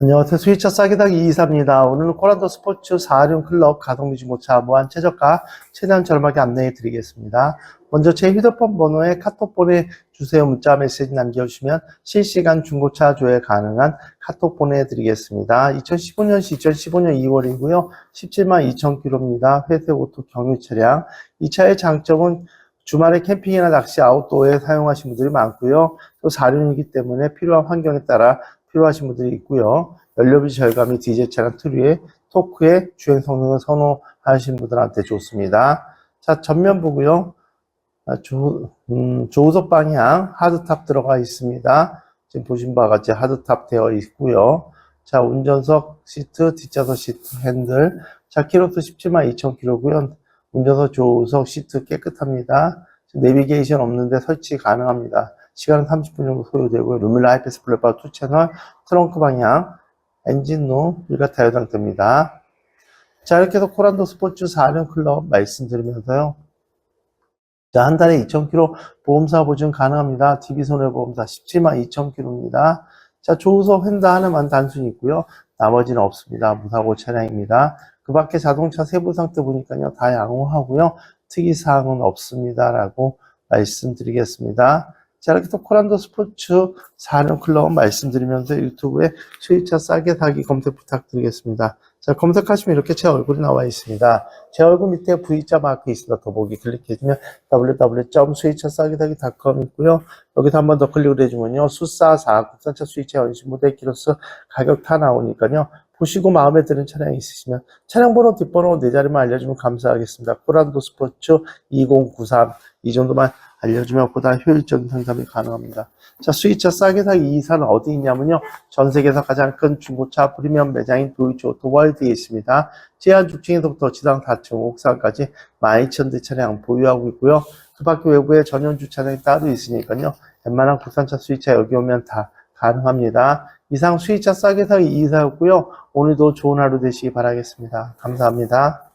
안녕하세요. 스위차 싸기다기 이사입니다. 오늘은 코란도 스포츠 4륜 클럽 가동비 중고차 무한 최저가 최대한 저렴하게 안내해 드리겠습니다. 먼저 제 휴대폰 번호에 카톡 보내주세요. 문자 메시지 남겨주시면 실시간 중고차 조회 가능한 카톡 보내드리겠습니다. 2015년 시 2015년 2월이고요. 17만 2천 킬로입니다. 회색 오토 경유 차량. 이 차의 장점은 주말에 캠핑이나 낚시 아웃도어에 사용하신 분들이 많고요. 또 4륜이기 때문에 필요한 환경에 따라 필요하신 분들이 있고요. 연료비 절감이 디젤 차량 트리에 토크의 주행 성능을 선호하시는 분들한테 좋습니다. 자, 전면 보고요. 아, 조, 음, 조우석 방향 하드탑 들어가 있습니다. 지금 보신 바와 같이 하드탑 되어 있고요. 자, 운전석 시트, 뒷좌석 시트, 핸들. 자, 키로수 17만 2천 킬로고요. 운전석 조우석 시트 깨끗합니다. 내비게이션 없는데 설치 가능합니다. 시간은 30분 정도 소요되고요. 루밀라 하이패스 블랙바 2 채널, 트렁크 방향, 엔진룸, 일가 타이어 상태입니다. 자, 이렇게 해서 코란도 스포츠 4년 클럽 말씀드리면서요. 자, 한 달에 2,000km 보험사 보증 가능합니다. DB손해보험사 17만 2,000km입니다. 자, 조우석 휀다 하나만 단순히 있고요. 나머지는 없습니다. 무사고 차량입니다. 그 밖에 자동차 세부 상태 보니까요. 다 양호하고요. 특이사항은 없습니다 라고 말씀드리겠습니다. 자, 이렇게 또 코란도 스포츠 4년 클럽 말씀드리면서 유튜브에 수위차 싸게 사기 검색 부탁드리겠습니다. 자, 검색하시면 이렇게 제 얼굴이 나와 있습니다. 제 얼굴 밑에 V자 마크 있습니다. 더보기 클릭해주면 www.수위차싸기사기.com 있고요. 여기서 한 번 더 클릭을 해주면요. 수싸 4 국산차 수위차 연신 모델 키로수 가격 다 나오니까요. 보시고 마음에 드는 차량이 있으시면 차량 번호 뒷번호 네 자리만 알려주면 감사하겠습니다. 코란도 스포츠 2093 이 정도만 알려주면 보다 효율적인 상담이 가능합니다. 자, 수입차 싸게 사기 이 사는 어디 있냐면요. 전 세계에서 가장 큰 중고차 프리미엄 매장인 도이치 오토월드에 있습니다. 제한 주층에서부터 지상 4층 옥상까지 12,000대 차량 보유하고 있고요. 그 밖에 외부에 전용 주차장이 따로 있으니까요. 웬만한 국산차 수입차 여기 오면 다 가능합니다. 이상 수입차 싸게 사기 이사였고요. 오늘도 좋은 하루 되시기 바라겠습니다. 감사합니다.